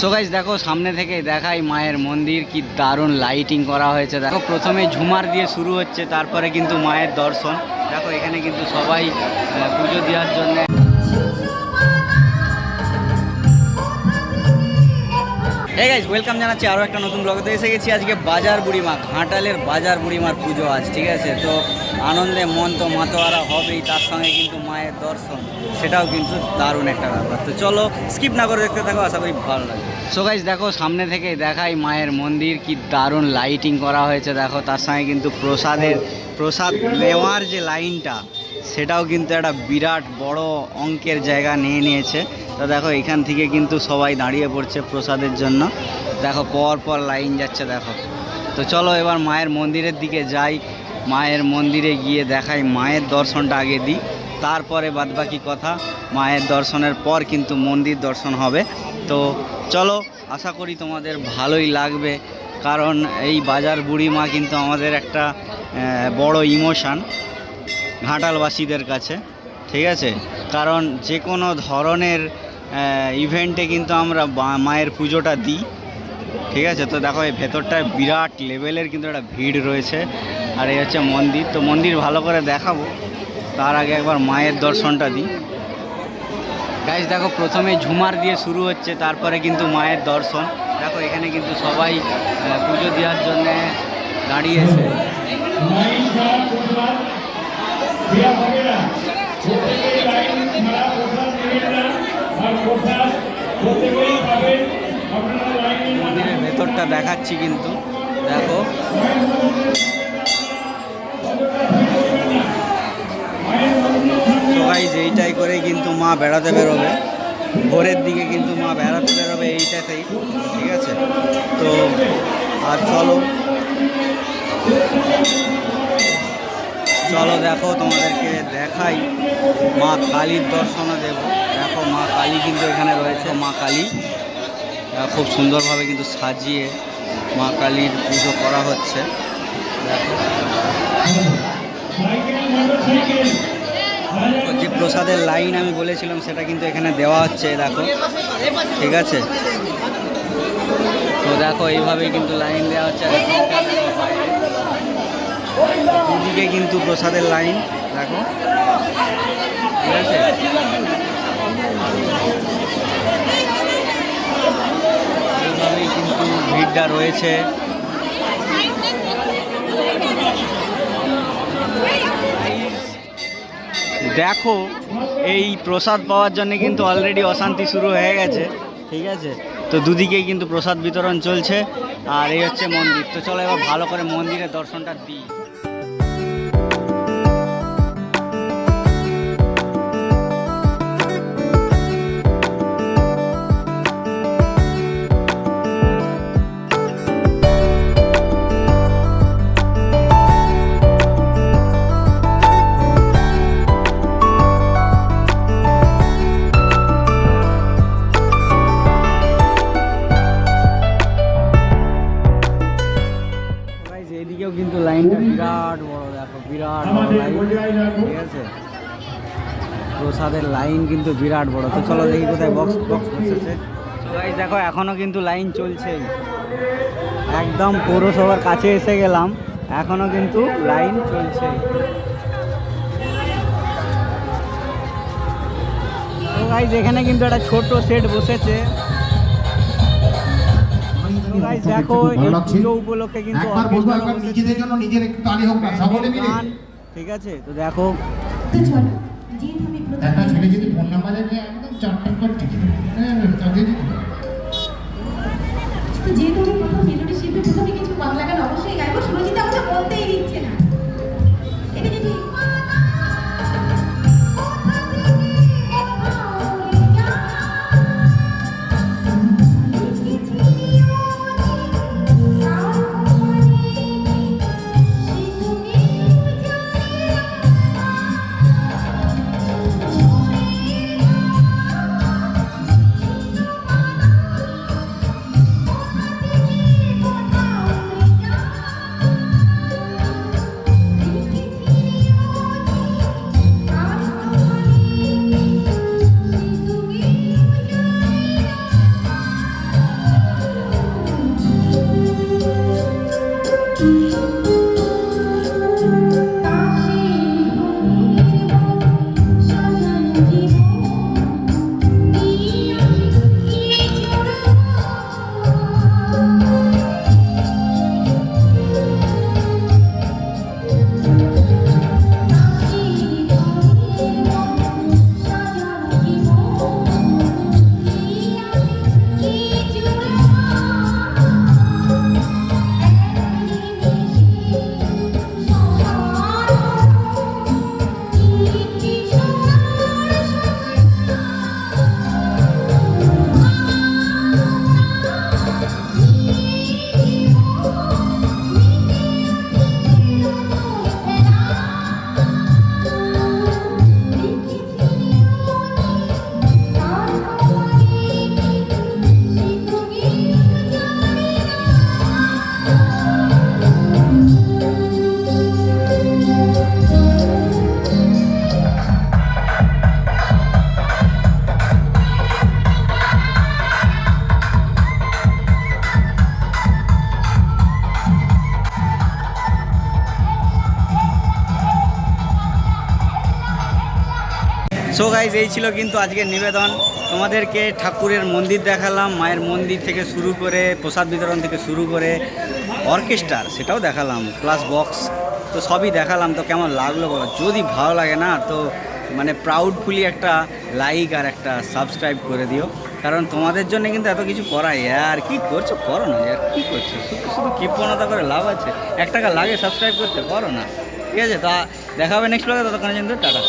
So guys দেখো, সামনে থেকে দেখাই মায়ের মন্দির, কি দারুণ লাইটিং করা হয়েছে। দেখো, প্রথমে ঝুমার দিয়ে শুরু হচ্ছে, তারপরে কিন্তু মায়ের দর্শন। দেখো, এখানে কিন্তু সবাই পুজো দেওয়ার জন্য এই গাইজ ওয়েলকাম জানাচ্ছি আরও একটা নতুন ব্লগতে এসে গেছি আজকে বাজার বুড়িমা ঘাটালের বাজার বুড়িমার পুজো আজ, ঠিক আছে? তো আনন্দে মন তো মাতোয়ারা হবেই, তার সঙ্গে কিন্তু মায়ের দর্শন, সেটাও কিন্তু দারুণ একটা ব্যাপার। তো চলো স্কিপ না করে দেখতে থাকো, আশা করি ভালো লাগে সো গাইজ দেখো, সামনে থেকে দেখাই মায়ের মন্দির, কি দারুণ লাইটিং করা হয়েছে, দেখো, তার সঙ্গে কিন্তু প্রসাদের, প্রসাদ নেওয়ার যে লাইনটা, সেটাও কিন্তু একটা বিরাট বড় অঙ্কের জায়গা নিয়ে নিয়েছে। তো দেখো, এখান থেকে কিন্তু সবাই দাঁড়িয়ে পড়ছে প্রসাদের জন্য। দেখো পর পর লাইন যাচ্ছে, দেখো। তো চলো, এবার মায়ের মন্দিরের দিকে যাই। মায়ের মন্দিরে গিয়ে দেখাই, মায়ের দর্শনটা আগে দিই, তারপরে বাদবাকি কথা। মায়ের দর্শনের পর কিন্তু মন্দির দর্শন হবে। তো চলো, আশা করি তোমাদের ভালোই লাগবে, কারণ এই বাজার বুড়ি মা কিন্তু আমাদের একটা বড় ইমোশান ঘাটালবাসীদের কাছে, ঠিক আছে? কারণ যে কোনো ধরনের ইভেন্টে কিন্তু আমরা মায়ের পুজোটা দিই, ঠিক আছে? তো দেখো, এই ভেতরটায় বিরাট লেভেলের কিন্তু একটা ভিড় রয়েছে। আর এই হচ্ছে মন্দির। তো মন্দির ভালো করে দেখাবো। তার আগে একবার মায়ের দর্শনটা দিই। গাইজ দেখো, প্রথমে ঝুমার দিয়ে শুরু হচ্ছে, তারপরে কিন্তু মায়ের দর্শন। দেখো, এখানে কিন্তু সবাই পুজো দেওয়ার জন্যে দাঁড়িয়েছে। মন্দিরের ভেতরটা দেখাচ্ছি কিন্তু। দেখো। সবাই এইটাই করে কিন্তু মা বেড়াতে বেরোবে। ভোরের দিকে কিন্তু মা বেড়াতে বেরোবে এইটাতেই, ঠিক আছে? তো, আর চলো। চলো, দেখো তোমাদেরকে দেখাই। মা কালীর দর্শনও দেব। দেখো মা কালী কিন্তু এখানে রয়েছে, মা কালী। খুব সুন্দরভাবে কিন্তু সাজিয়ে মা কালীর পুজো করা হচ্ছে। দেখো তো যে প্রসাদের লাইন আমি বলেছিলাম, সেটা কিন্তু এখানে দেওয়া হচ্ছে, দেখো। ঠিক আছে? তো দেখো, এইভাবেই কিন্তু লাইন দেওয়া হচ্ছে। দুদিকে কিন্তু প্রসাদের লাইন, দেখো। ঠিক আছে? এইভাবেই কিন্তু ভিড়টা রয়েছে। দেখো, এই প্রসাদ পাওয়ার জন্য কিন্তু অলরেডি অশান্তি শুরু হয়ে গেছে, ঠিক আছে? তো দুদিকেই কিন্তু প্রসাদ বিতরণ চলছে, আর এই হচ্ছে মন্দির। তো চলো এবার ভালো করে মন্দিরের দর্শনটা দিই। লাইন ঠিক আছে? প্রসাদের লাইন কিন্তু বিরাট বড়। তো চলো দেখি কোথায় বক্স বক্স বসেছে। দেখো এখনও কিন্তু লাইন চলছেই। একদম পৌরসভার কাছে এসে গেলাম। এখনও কিন্তু লাইন চলছে তো গাইজ এখানে কিন্তু একটা ছোট সেট বসেছে। দেখো এই ভালো পুজো উপলক্ষে কিন্তু একবার বলব orchestra একবার বসেছে। নিজেদের জন্য নিজের একটু তালি হোক না সকলে মিলে। গান, ঠিক আছে? তো দেখো। যদি ফোন নাম্বারে একদম টিকিট হ্যাঁ তাদের যেহেতু আমি প্রথম মেলোডি শিল্পী প্রথমে কিছু বাংলা গান সো গাইজ এই ছিল কিন্তু আজকের নিবেদন। তোমাদেরকে ঠাকুরের মন্দির দেখালাম, মায়ের মন্দির থেকে শুরু করে প্রসাদ বিতরণ থেকে শুরু করে অর্কেস্ট্রার সেটাও দেখালাম প্লাস বক্স তো সবই দেখালাম। তো কেমন লাগল বলো? যদি ভালো লাগে না, তো মানে প্রাউডফুলি একটা লাইক আর একটা সাবস্ক্রাইব করে দিও। কারণ তোমাদের জন্য কিন্তু এত কিছু করাই আর কি করছ? করো না, আর কি করছ? শুধু শুধু কৃপণতা করে লাভ আছে। এক টাকা লাগে সাবস্ক্রাইব করতে, করো না। ঠিক আছে? তা দেখা হবে নেক্সট ব্লগে ততক্ষণের কিন্তু টাটা।